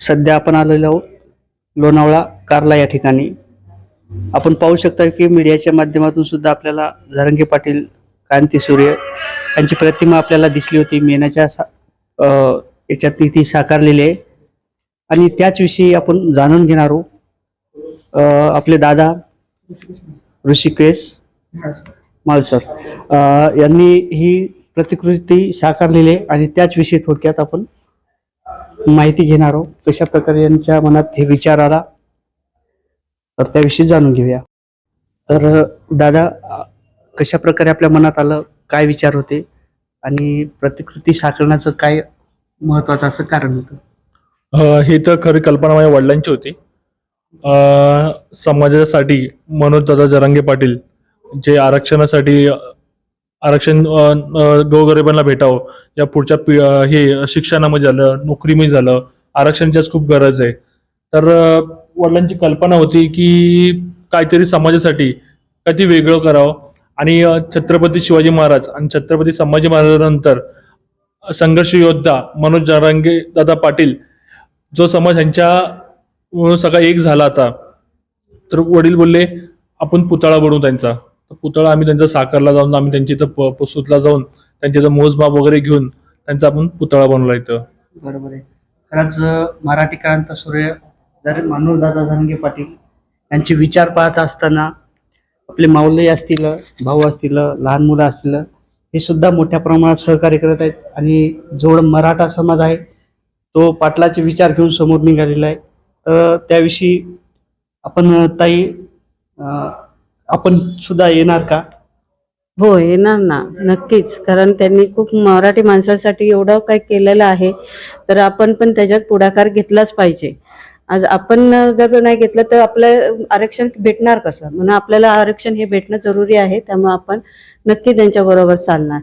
सध्या आपण आलेलो आहोत लोणावळा कार्ला या ठिकाणी. आपण पाहू शकता की मीडियाच्या माध्यमातून सुद्धा आपल्याला झरंगे पाटील कांती सूर्य यांची प्रतिमा आपल्याला दिसली होती. मेनाच्या सा याच्यात ती साकारलेली आहे. आणि त्याचविषयी आपण जाणून घेणार आहोत. आपले दादा ऋषिकेश मालसर यांनी ही प्रतिकृती साकारलेली आहे आणि त्याचविषयी थोडक्यात आपण माहिती घेणार आहोत. कशा प्रकारे यांच्या मनात हे विचार आला तर त्याविषयी जाणून घेऊया. तर दादा कशा प्रकारे आपल्या मनात आलं काय विचार होते आणि प्रतिकृती साकारण्याचं काय महत्वाचं असं कारण होतं? हे ही तर खरी कल्पना माझ्या वडिलांची होती. समाजासाठी मनोज दादा जरांगे पाटील जे आरक्षणासाठी आरक्षण गोरगरिबांना भेटावं. या पुढच्या पि- हे शिक्षणामध्ये झालं नोकरीमध्ये झालं आरक्षणच्याच खूप गरज आहे. तर वडिलांची कल्पना होती की काहीतरी समाजासाठी काहीतरी वेगळं करावं. आणि छत्रपती शिवाजी महाराज आणि छत्रपती संभाजी महाराजांनंतर संघर्ष योद्धा मनोज जरांगे दादा पाटील जो समाज ह्यांच्या मुळे सगळा एक झाला आता. तर वडील बोलले आपण पुतळा बनवू त्यांचा. पुतळा आम्ही त्यांचा साकारला जाऊन आम्ही त्यांच्या इथं प- पसूतला जाऊन त्यांच्या इथं मोजमाप वगैरे घेऊन त्यांचा आपण पुतळा बनवला इथं. बरोबर आहे. खरंच मराठी क्रांत सूर्य जर दादा धनगे पाटील यांचे विचार पाहत असताना आपले माऊली असतील भाऊ असतील लहान मुलं असतील हे सुद्धा मोठ्या प्रमाणात सहकार्य करत आहेत आणि जोड मराठा समाज आहे तो पाटलाचे विचार घेऊन समोर निघालेला आहे. तर त्याविषयी आपण ताई आपण सुद्धा येणार का? हो येणार ना. नक्कीच. कारण त्यांनी खूप मराठी माणसासाठी एवढं काही केलेलं आहे तर आपण पण त्याच्यात पुढाकार घेतलाच पाहिजे. आज आपण जर नाही घेतलं तर आपलं आरक्षण भेटणार कसं? म्हणून आपल्याला आरक्षण हे भेटणं जरुरी आहे त्यामुळे आपण नक्की त्यांच्याबरोबर चालणार.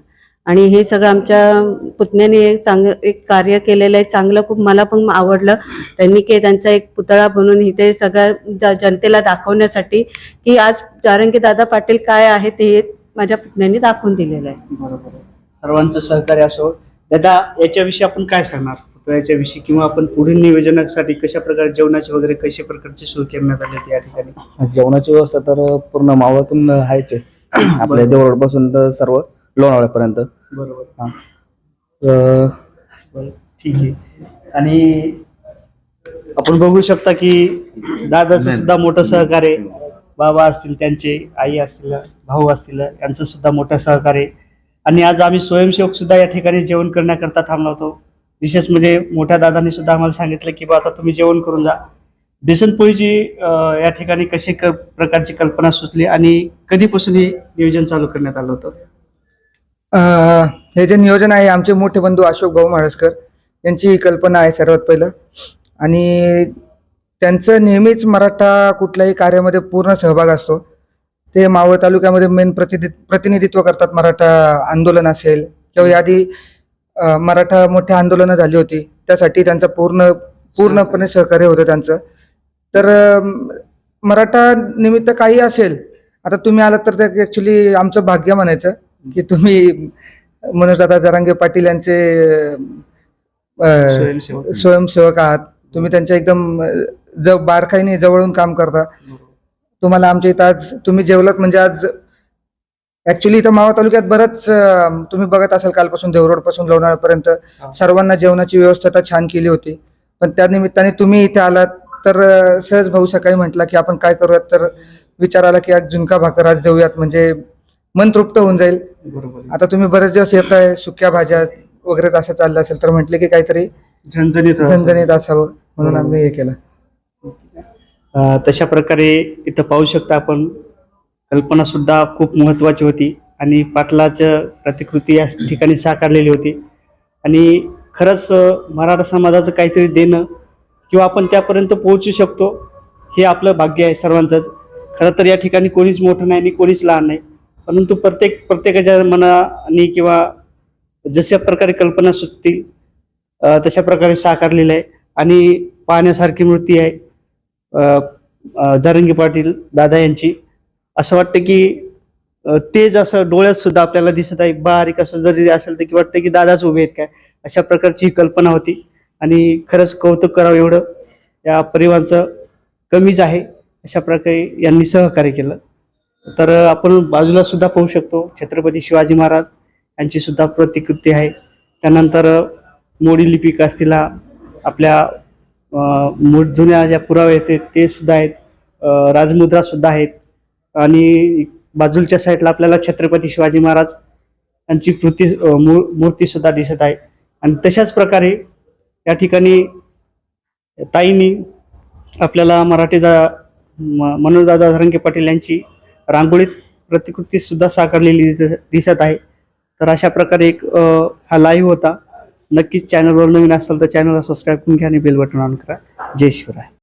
आणि हे सगळं आमच्या पुतण्याने एक चांगलं एक कार्य केलेलं आहे. चांगलं खूप मला पण आवडलं. त्यांनी के त्यांचा एक पुतळा बनवून इथे सगळ्या जनतेला दाखवण्यासाठी की आज जारंगी दादा पाटील काय आहे ते माझ्या पुतण्याने दाखवून दिलेलं आहे. बरोबर आहे. सर्वांचं सहकार्य असो दादा याच्याविषयी आपण काय सांगणार? पुतळ्याच्या विषयी किंवा आपण पुढील नियोजनासाठी कशा प्रकारे जेवणाची वगैरे कशा प्रकारची सोय करण्यात आली होती या ठिकाणी? जेवणाची व्यवस्था तर पूर्ण मावळातून आहेच आहे. आपल्या देवळाडपासून तर सर्व लोणावळ्यापर्यंत. बरोबर. अं, बरं, ठीक आहे. आणि आपण बघू शकता की दादाचं सुद्धा मोठं सहकार्य. बाबा असतील त्यांचे आई असतील भाऊ असतील यांचं सुद्धा मोठं सहकार्य. आणि आज आम्ही स्वयंसेवक सुद्धा या ठिकाणी जेवण करण्याकरता थांबलो होतो. विशेष म्हणजे मोठ्या दादांनी सुद्धा आम्हाला सांगितलं की बा आता तुम्ही जेवण करून जा. बेसनपोळीची अं, या ठिकाणी कशी क प्रकारची कल्पना सुचली आणि कधीपासून हे नियोजन चालू करण्यात आलं होतं? हे जे नियोजन आहे आमचे मोठे बंधू अशोक भाऊ म्हाळसकर यांची ही कल्पना आहे सर्वात पहिलं. आणि त्यांचं नेहमीच मराठा कुठल्याही कार्यामध्ये पूर्ण सहभाग असतो. ते मावळ तालुक्यामध्ये मेन प्रतिनि प्रतिनिधित्व करतात. मराठा आंदोलन असेल किंवा आधी मराठा मोठी आंदोलनं झाली होती. त्यासाठी त्यांचं पूर्ण पूर्णपणे सहकार्य होतं त्यांचं. तर मराठा निमित्त काही असेल आता तुम्ही आलात तर ते ॲक्च्युली आमचं भाग्य म्हणायचं. की तुम्ही मनोज दादा जरांगे पाटील यांचे स्वयंसेवक. स्वयंसेवक आहात. तुम्ही त्यांच्या एकदम अं, ज बारकाईने जवळून काम करता. तुम्हाला आमच्या इथं आज तुम्ही जेवलात म्हणजे आज ऍक्च्युली इथं मावा तालुक्यात बरंच तुम्ही बघत असाल कालपासून देवरोडपासून लोणावळ्यापर्यंत हा. सर्वांना जेवणाची व्यवस्था तर छान केली होती. पण त्या निमित्ताने तुम्ही इथे आलात तर सहज भाऊ सकाळी म्हटला की आपण काय करूयात? तर विचार आला की आज झुणका भाकर आज देऊयात. म्हणजे मन तृप्त होऊन जाईल. बरोबर. आता तुम्ही बरेच दिवस येत आहे सुक्या भाज्या वगैरे असं चाललं असेल तर म्हटले की काहीतरी झणझणीत. झणझणीत असावं म्हणून आम्ही हे केलं. अ, तशा प्रकारे इथं पाहू शकता आपण कल्पना सुद्धा खूप महत्वाची होती आणि पाटलाचं प्रतिकृती या ठिकाणी साकारलेली होती. आणि खरंच अ, मराठा समाजाचं काहीतरी देणं किंवा आपण त्यापर्यंत पोहोचू शकतो हे आपलं भाग्य आहे सर्वांचंच. खरं तर या ठिकाणी कोणीच मोठं नाही आणि कोणीच लहान नाही. परंतु प्रत्येक प्रत्येकाच्या मनाने किंवा जशा प्रकारे कल्पना सुचतील तशा प्रकारे साकारलेलं आहे. आणि पाहण्यासारखी मूर्ती आहे जारंगी पाटील दादा यांची. असं वाटतं की तेज असं डोळ्यात सुद्धा आपल्याला दिसत आहे बारीक असं जरी असेल तर की वाटतं की दादाच उभे आहेत काय? अशा प्रकारची ही कल्पना होती. आणि खरंच कौतुक करावं एवढं या परिवाराचं कमीच आहे. अशा प्रकारे यांनी सहकार्य केलं. तर आपण बाजूला सुद्धा पाहू शकतो छत्रपती शिवाजी महाराज यांची सुद्धा प्रतिकृती आहे. त्यानंतर मोडी लिपिक असतील आपल्या मूळ जुन्या ज्या पुरावे आहेत ते सुद्धा आहेत. राजमुद्रा सुद्धा आहेत. आणि बाजूच्या साईडला आपल्याला छत्रपती शिवाजी महाराज यांची कृती मूर्ती सुद्धा दिसत आहे. आणि तशाच प्रकारे या ठिकाणी ताईंनी आपल्याला मराठीदा म- मनोजदादा धरंगे पाटील यांची रांगोळीत प्रतिकृती सुद्धा साकारलेली दिस- दिसत आहे. तर अशा प्रकारे एक हा लाईव्ह होता. नक्कीच चॅनलवर नवीन असाल तर चॅनलला सबस्क्राईब करून घ्या आणि बेल बटन ऑन करा. जय शिवराय.